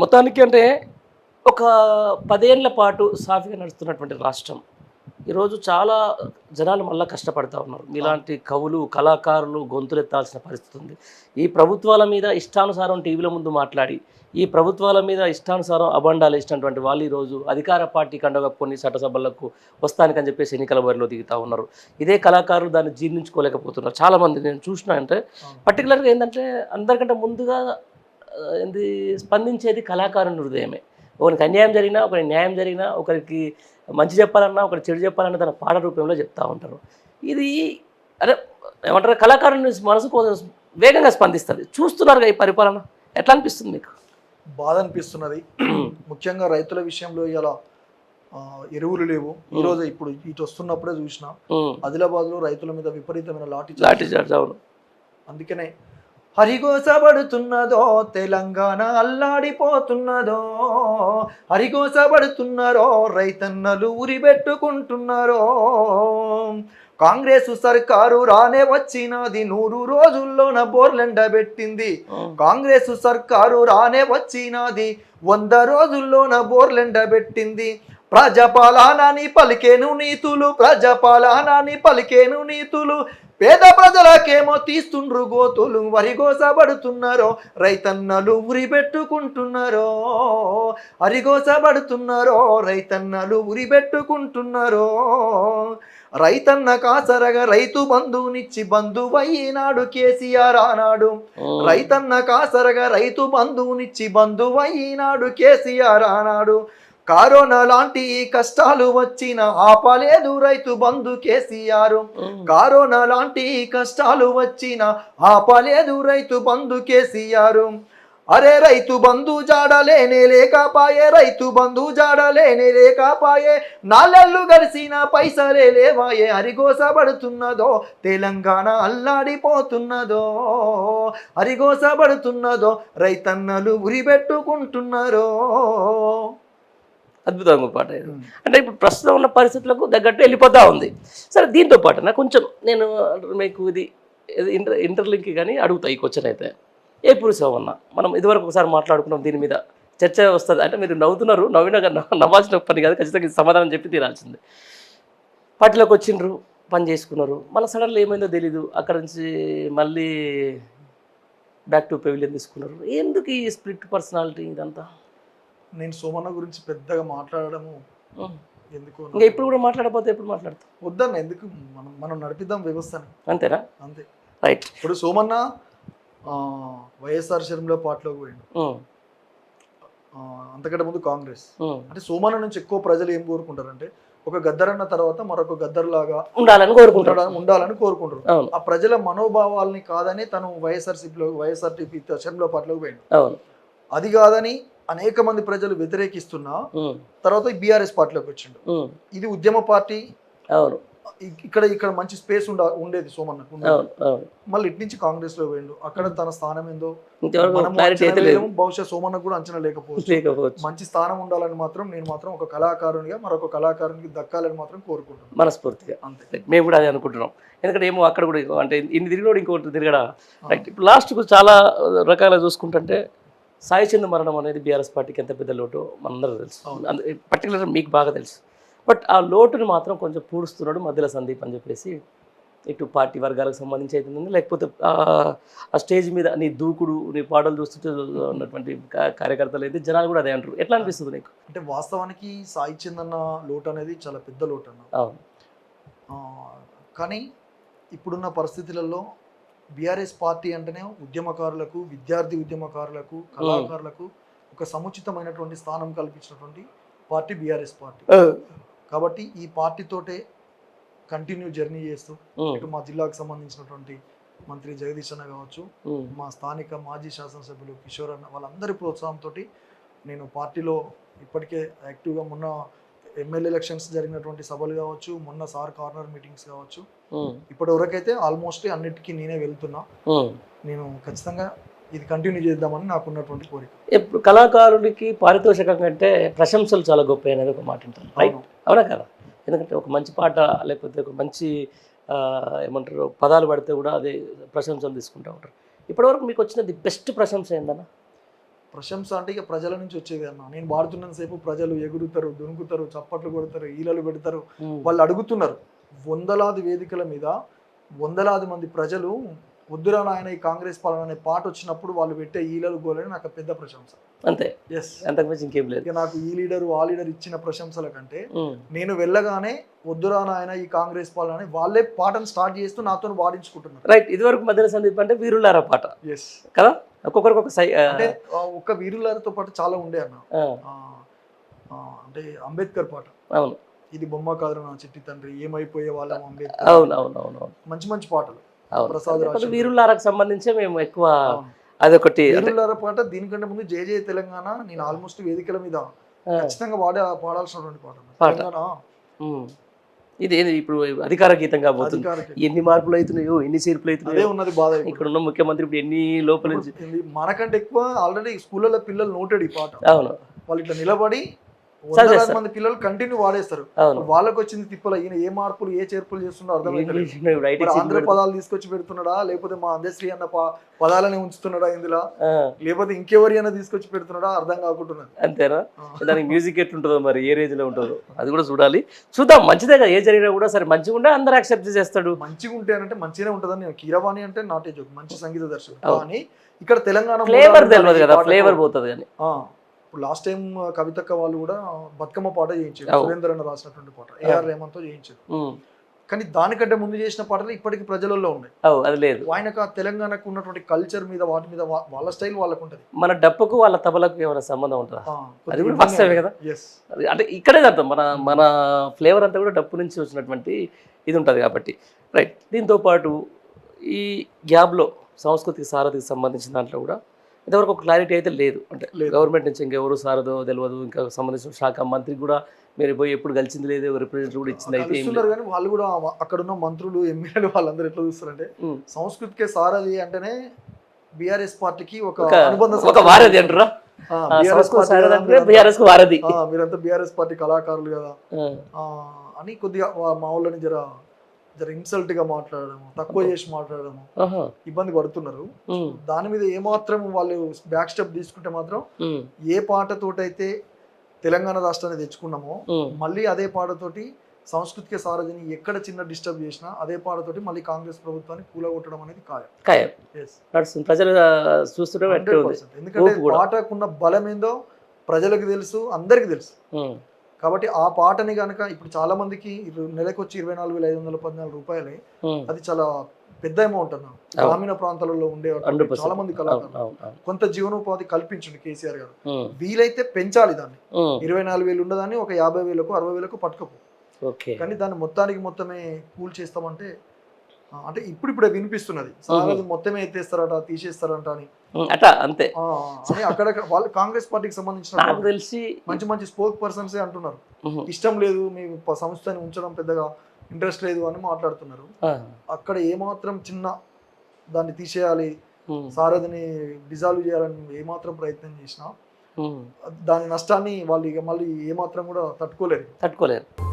మొత్తానికి అంటే ఒక పదేళ్ళ పాటు సాఫీగా నడుస్తున్నటువంటి రాష్ట్రం. ఈరోజు చాలా జనాలు మళ్ళీ కష్టపడతా ఉన్నారు. మీలాంటి కవులు కళాకారులు గొంతులెత్తాల్సిన పరిస్థితి ఉంది. ఈ ప్రభుత్వాల మీద ఇష్టానుసారం టీవీల ముందు మాట్లాడి ఈ ప్రభుత్వాల మీద ఇష్టానుసారం అబండాలు ఇచ్చినటువంటి వాళ్ళు ఈరోజు అధికార పార్టీ కండగప్పుకొని చట్టసభలకు వస్తానికని చెప్పేసి ఎన్నికల బరిలో దిగుతూ ఉన్నారు. ఇదే కళాకారులు దాన్ని జీర్ణించుకోలేకపోతున్నారు. చాలామంది నేను చూసిన అంటే పర్టికులర్గా ఏంటంటే అందరికంటే ముందుగా ఏంది? స్పందించేది కళాకారుని హృదయమే. ఒకరికి అన్యాయం జరిగినా ఒకరికి న్యాయం జరిగినా ఒకరికి మంచి చెప్పాలన్నా ఒకరికి చెడు చెప్పాలన్నా తన పాట రూపంలో చెప్తా ఉంటారు. ఇది అరే ఏమంటారు? కళాకారుని మనసు కొంచెం వేగంగా స్పందిస్తుంది. చూస్తున్నారు ఈ పరిపాలన? ఎట్లా అనిపిస్తుంది మీకు? బాధ అనిపిస్తున్నది. ముఖ్యంగా రైతుల విషయంలో ఇలా ఎరువులు లేవు. ఈ రోజు ఇప్పుడు ఇటు వస్తున్నప్పుడే చూసిన ఆదిలాబాద్లో రైతుల మీద విపరీతమైన లాఠీ లాఠీ అందుకనే హరిగోసబడుతున్నదో తెలంగాణ అల్లాడిపోతున్నదో. హరిగోసబడుతున్నారో రైతన్నలు ఉరిబెట్టుకుంటున్నారో. కాంగ్రెస్ సర్కారు రానే వచ్చినది నూరు రోజుల్లోన బోర్లెండబెట్టింది కాంగ్రెస్ సర్కారు రానే వచ్చినది వంద రోజుల్లోన బోర్లెండబెట్టింది ప్రజాపాలనాని పలికేను నీతులు ప్రజాపాలనాని పలికేను నీతులు. పేద ప్రజలకేమో తీస్తుండ్రు గోతులు వరిగోసబడుతున్నారో రైతన్నలు ఉరి పెట్టుకుంటున్నారో. అరిగోసబడుతున్నారో రైతన్నలు ఉరి పెట్టుకుంటున్నారో. రైతన్న కాసరగా రైతు బంధువునిచ్చి బంధువయ్యినాడు కేసీఆర్ ఆనాడు. రైతన్న కాసరగా రైతు బంధువునిచ్చి బంధువయ్యినాడు కేసీఆర్ ఆనాడు. కరోనా లాంటి ఈ కష్టాలు వచ్చిన ఆపలేదు రైతు బంధు కేసీఆర్. కరోనా లాంటి ఈ కష్టాలు వచ్చిన ఆపలేదు రైతు బంధు కేసీఆర్. అరే రైతు బంధు జాడలేనే లేకపాయే రైతు బంధు జాడలేనే లేకపాయే. నాలెళ్ళు గడిసిన పైసలే లేవాయే అరిగోసబడుతున్నదో తెలంగాణ అల్లాడిపోతున్నదో అరిగోసబడుతున్నదో రైతన్నలు ఉరిబెట్టుకుంటున్నారో అద్భుతంగా పాట ఇది. అంటే ఇప్పుడు ప్రస్తుతం ఉన్న పరిస్థితులకు తగ్గట్టు వెళ్ళిపోతూ ఉంది. సరే దీంతో పాటు నాకు కొంచెం నేను మీకు ఇది ఇంటర్ ఇంటర్లింక్ కానీ అడుగుతా ఈ క్వశ్చన్ అయితే. ఏ పురుషమన్న మనం ఇదివరకు ఒకసారి మాట్లాడుకున్నాం దీని మీద చర్చ వస్తుంది. అంటే మీరు నవ్వుతున్నారు నవ్వినా నవ్వాల్సిన పని కాదు ఖచ్చితంగా సమాధానం చెప్పి తీరాల్సిందే. పార్టీలోకి వచ్చిండ్రు పని చేసుకున్నారు. మళ్ళీ సడన్గా ఏమైందో తెలీదు. అక్కడ నుంచి మళ్ళీ బ్యాక్ టు పెవిలియన్ తీసుకున్నారు. ఎందుకు ఈ స్ప్లిట్ పర్సనాలిటీ ఇదంతా? నేను సోమన్న గురించి పెద్దగా మాట్లాడడము ఉం. ఎందుకు ఇంకా ఇప్పుడు కూడా మాట్లాడకపోతే ఎప్పుడు మాట్లాడతాం వద్దన్న ఎందుకు? మనం మనం నడిపిద్దాం వ్యవస్థని. అంతేనా? అంతే. రైట్. ఇప్పుడు సోమన్న వైఎస్ఆర్ షర్మిల పార్టీలోకి పోయిండు. అంతకంటే ముందు కాంగ్రెస్. అంటే సోమన్న నుంచి ఎక్కువ ప్రజలు ఏం కోరుకుంటారంటే ఒక గద్దరన్న తర్వాత మరొక గద్దర్లాగా ఉండాలని కోరుకుంటాడు ఉండడం- ఉండాలని కోరుకుంటారు. ఆ ప్రజల మనోభావాల్ని కాదని తను వైఎస్ఆర్సీపీలో వైఎస్ఆర్టీపీ షర్మిల పార్టీలోకి పోయిండు. అది కాదని అనేక మంది ప్రజలు వ్యతిరేకిస్తున్నా తర్వాత బీఆర్ఎస్ పార్టీలోకి వచ్చిండు. ఇది ఉద్యమ పార్టీ. అవును. ఇక్కడ ఇక్కడ మంచి స్పేస్ ఉండ ఉండేది సోమన్నకు అవును మళ్ళీ ఇటు నుంచి కాంగ్రెస్లో పోయిండు. అక్కడ తన స్థానం ఏందో బహుశా సోమన్నకు కూడా అంచనా లేకపోవచ్చు. మంచి స్థానం ఉండాలని మాత్రం నేను మాత్రం ఒక కళాకారునిగా మరొక కళాకారునికి దక్కాలని మాత్రం కోరుకుంటున్నాను. మనస్ఫూర్తిగా. అంతే. మేము కూడా అదే అనుకుంటున్నాం. ఎందుకంటే ఏమో అక్కడ కూడా అంటే ఇన్ని తిరిగినోడు ఇంకోటి తిరగడా? రైట్ ఇప్పుడు లాస్ట్కు చాలా రకాల చూసుకుంటుంటే సాయి చంద్ మరణం అనేది బీఆర్ఎస్ పార్టీకి ఎంత పెద్ద లోటు? మనందరూ తెలుసు. పర్టికులర్ మీకు బాగా తెలుసు. బట్ ఆ లోటుని మాత్రం కొంచెం పూడుస్తున్నాడు మధ్యలో సందీప్ అని చెప్పేసి ఇటు పార్టీ వర్గాలకు సంబంధించి అవుతుంది లేకపోతే ఆ- స్టేజ్ మీద నీ దూకుడు నీ పాటలు చూస్తుంటే ఉన్నటువంటి కార్యకర్తలు అయితే జనాలు కూడా అదే అంటారు. ఎట్లా అనిపిస్తుంది నీకు? అంటే వాస్తవానికి సాయి చందన్న లోటు అనేది చాలా పెద్ద లోటు అన్న. కానీ ఇప్పుడున్న పరిస్థితులలో బీఆర్ఎస్ పార్టీ అంటేనే ఉద్యమకారులకు విద్యార్థి ఉద్యమకారులకు కళాకారులకు ఒక సముచితమైనటువంటి స్థానం కల్పించినటువంటి పార్టీ బీఆర్ఎస్ పార్టీ. కాబట్టి ఈ పార్టీతోటే కంటిన్యూ జర్నీ చేస్తూ ఇటు మా జిల్లాకు సంబంధించినటువంటి మంత్రి జగదీష్ అన్న కావచ్చు మా స్థానిక మాజీ శాసనసభ్యులు కిషోర్ అన్న వాళ్ళందరి ప్రోత్సాహంతో నేను పార్టీలో ఇప్పటికే యాక్టివ్గా మొన్న ఎమ్మెల్యే ఎలక్షన్స్ జరిగినటువంటి సభలు కావచ్చు మొన్న సార్ కార్నర్ మీటింగ్స్ కావచ్చు. ఇప్పటి వరకైతే ఆల్మోస్ట్ అన్నిటికీ నేనే వెళ్తున్నా. నేను ఖచ్చితంగా ఇది కంటిన్యూ చేద్దామని నాకు ఉన్నటువంటి కోరిక. ఇప్పుడు కళాకారుడికి పారితోషికం కంటే ప్రశంసలు చాలా గొప్ప అనేది ఒక మాట రైట్ అవును. కదా? ఎందుకంటే ఒక మంచి పాట లేకపోతే ఒక మంచి ఏమంటారు పదాలు పడితే కూడా అదే ప్రశంసలు తీసుకుంటూ ఉంటారు. ఇప్పటివరకు మీకు వచ్చిన ది బెస్ట్ ప్రశంస ఏందన్న? ప్రశంస అంటే ఇక ప్రజల నుంచి వచ్చేది అన్న. నేను వాడుతున్నంత సేపు ప్రజలు ఎగురుతారు దునుకుతారు చప్పట్లు కొడతారు ఈలలు పెడతారు. వాళ్ళు అడుగుతున్నారు వందలాది వేదికల మీద వందలాది మంది ప్రజలు వద్దురా నాయన ఈ కాంగ్రెస్ పాలన అనే పాట వచ్చినప్పుడు వాళ్ళు పెట్టే ఈలలు గోలని నాకు పెద్ద ప్రశంస. అంతే. ఎస్ ఇంకేం లేదు. నాకు ఈ లీడరు ఆ లీడర్ ఇచ్చిన ప్రశంసల కంటే. నేను వెళ్ళగానే వద్దురా నాయన ఈ కాంగ్రెస్ పాలన అని వాళ్ళే పాటను స్టార్ట్ చేస్తూ నాతో వాడించుకుంటున్నారు. రైట్ ఇదివరకు మధ్యన సందీప్ అంటే వీరులారా పాట. ఎస్ కదా? ఒక్కొక్కరికి ఒక సై అంటే ఒక్క వీరులతో పాటు చాలా ఉండే అన్న. అంటే అంబేద్కర్ పాట. అవును. ఇది బొమ్మ కాదు నా చిట్టి తండ్రి ఏమైపోయే వాళ్ళం అంబేద్కర్. అవును అవును అవును మంచి మంచి పాటలు. అవును. ప్రసాద్ వీరులారకు సంబంధించే మేము ఎక్కువ. అదొకటి వీరులార పాట దీనికంటే ముందు జై జయ తెలంగాణ నేను ఆల్మోస్ట్ వేదికల మీద ఖచ్చితంగా వాడే పాడాల్సినటువంటి పాట పాట. ఇది ఇప్పుడు అధికార గీతంగా పోతుంది అధికారిక ఎన్ని మార్పులు అవుతున్నాయో ఎన్ని చేర్పులు అవుతున్నాయో. ఉన్నది బాధ. ఇక్కడ ఉన్న ముఖ్యమంత్రి ఇప్పుడు ఎన్ని లోపల మనకంటే ఎక్కువ ఆల్రెడీ స్కూళ్ళలో పిల్లలు నోటెడ్ ఈ పాట. అవును. వాళ్ళు ఇట్లా నిలబడి. మంది పిల్లలు కంటిన్యూ వాడేస్తారు. వాళ్ళకి వచ్చింది తిప్పల ఈయన ఏ మార్పులు ఏ చేర్పులు చేస్తున్నారో అర్థం ఆంధ్ర పదాలు తీసుకొచ్చి పెడుతున్నాడా? లేకపోతే మా అందశ్రీ అన్న పదాలని ఉంచుతున్నాడా ఇందులో? లేకపోతే ఇంకెవరి అన్న తీసుకొచ్చి పెడుతున్నాడా? అర్థం కాకుంటున్నది అంతేనా. దానికి మ్యూజిక్ ఎట్లుంటుందో మరి ఏ రేంజ్లో ఉంటుందో అది కూడా చూడాలి. చూద్దాం మంచిదే కదా ఏ జరిగినా కూడా సరే మంచిగా ఉంటే అందరు యాక్సెప్ట్ చేస్తాడు మంచిగా ఉంటే అంటే మంచిగానే ఉంటుందని నేను కీరవాణి అంటే నాటే జోక్ మంచి సంగీత దర్శకుడు. కానీ ఇక్కడ తెలంగాణ ఫ్లేవర్ తెలియదు కదా ఫ్లేవర్ పోతుంది కానీ. ఇప్పుడు లాస్ట్ టైం కవితక్క వాళ్ళు కూడా బతుకమ్మ పాట చేయించారు. సురేందర్ అన్న రాసినటువంటి పాట. ఏఆర్ రేమంత్ చేయించారు. కానీ దానికంటే ముందు చేసిన పాటలు ఇప్పటికి ప్రజలలో ఉన్నాయి. అది లేదు. ఆయనకు ఆ తెలంగాణకు ఉన్నటువంటి కల్చర్ మీద వాటి మీద వాళ్ళ స్టైల్ వాళ్ళకు ఉంటది. మన డప్పుకు వాళ్ళ తబలకు ఏమైనా సంబంధం ఉంటుందా? కూడా కదా? అది అంటే ఇక్కడే అర్థం మన మన ఫ్లేవర్ అంతా కూడా డప్పు నుంచి వచ్చినటువంటి ఇది ఉంటుంది కాబట్టి. రైట్ దీంతో పాటు ఈ గ్యాబ్లో సాంస్కృతిక సారథికి సంబంధించిన దాంట్లో కూడా ఇంతవరకు ఒక క్లారిటీ అయితే లేదు అంటే. గవర్నమెంట్ నుంచి ఇంకెవరు సారదో తెలియదు ఇంకా సంబంధించిన శాఖ మంత్రికి కూడా మీరు పోయి ఎప్పుడు కలిసింది లేదు రిప్రజెంటేటివ్ కూడా ఇచ్చింది అయితే కానీ వాళ్ళు కూడా ఆ- అక్కడ ఉన్న మంత్రులు ఎమ్మెల్యేలు వాళ్ళందరూ ఎట్లా చూస్తారంటే. సంస్కృతికే సారథి అంటేనే బీఆర్ఎస్ పార్టీకి ఒక ఒక. వారధి అంటారా మీరంతా- బీఆర్ఎస్కు వారధి ఆ, మీరంతా బీఆర్ఎస్ పార్టీ కళాకారులు కదా అని కొద్దిగా మా వాళ్ళని జర జర ఇన్సల్ట్గా మాట్లాడడము తక్కువ చేసి మాట్లాడడము ఇబ్బంది పడుతున్నారు. దాని మీద ఏమాత్రం వాళ్ళు బ్యాక్ స్టెప్ తీసుకుంటే మాత్రం ఏ పాటతోటైతే తెలంగాణ రాష్ట్రాన్ని తెచ్చుకున్నామో. మళ్ళీ అదే పాటతోటి సాంస్కృతిక సారథిని ఎక్కడ చిన్న డిస్టర్బ్ చేసినా అదే పాటతోటి మళ్ళీ కాంగ్రెస్ ప్రభుత్వాన్ని కూలగొట్టడం అనేది ఖాయం. ఖాయం. Yes. నడుస్తుంది. ప్రజలు ఆ, చూస్తుంటే అట్టే 100%. ఉంది ఎందుకంటే. పాటకున్న బలం ఏందో ప్రజలకు తెలుసు అందరికి తెలుసు. కాబట్టి ఆ పాటని కనుక ఇప్పుడు చాలా మందికి నెలకు వచ్చి ఇరవై నాలుగు వేల ఐదు వందల పద్నాలుగు రూపాయలే. అది చాలా పెద్ద అమౌంట్ అన్న. గ్రామీణ ప్రాంతాలలో ఉండే 100% చాలా మంది కళాకారులు. కొంత జీవనోపాధి కల్పించండి కేసీఆర్ గారు. వీలైతే పెంచాలి దాన్ని. ఇరవై నాలుగు వేలు ఉండదాన్ని ఒక యాభై వేలకు అరవై వేలకు పట్టుకపో. ఓకే. కానీ దాన్ని మొత్తానికి మొత్తమే కూల్ చేస్తామంటే అంటే ఇప్పుడు ఇప్పుడే వినిపిస్తున్నది సార్ అది మొత్తమే ఎత్తేస్తారట తీసేస్తారంట అని. అట్లా అంతే. అక్కడ వాళ్ళు కాంగ్రెస్ పార్టీకి సంబంధించిన తెలిసి మంచి మంచి స్పోక్ పర్సన్సే అంటున్నారు. ఇష్టం లేదు మీ సంస్థని ఉంచడం పెద్దగా ఇంట్రెస్ట్ లేదు అని మాట్లాడుతున్నారు. అక్కడ ఏమాత్రం చిన్న దాన్ని తీసేయాలి సారథిని డిజాల్వ్ చేయాలని ఏమాత్రం ప్రయత్నం చేసినా దాని నష్టాన్ని వాళ్ళు ఇక మళ్ళీ ఏమాత్రం కూడా తట్టుకోలేరు. తట్టుకోలేరు.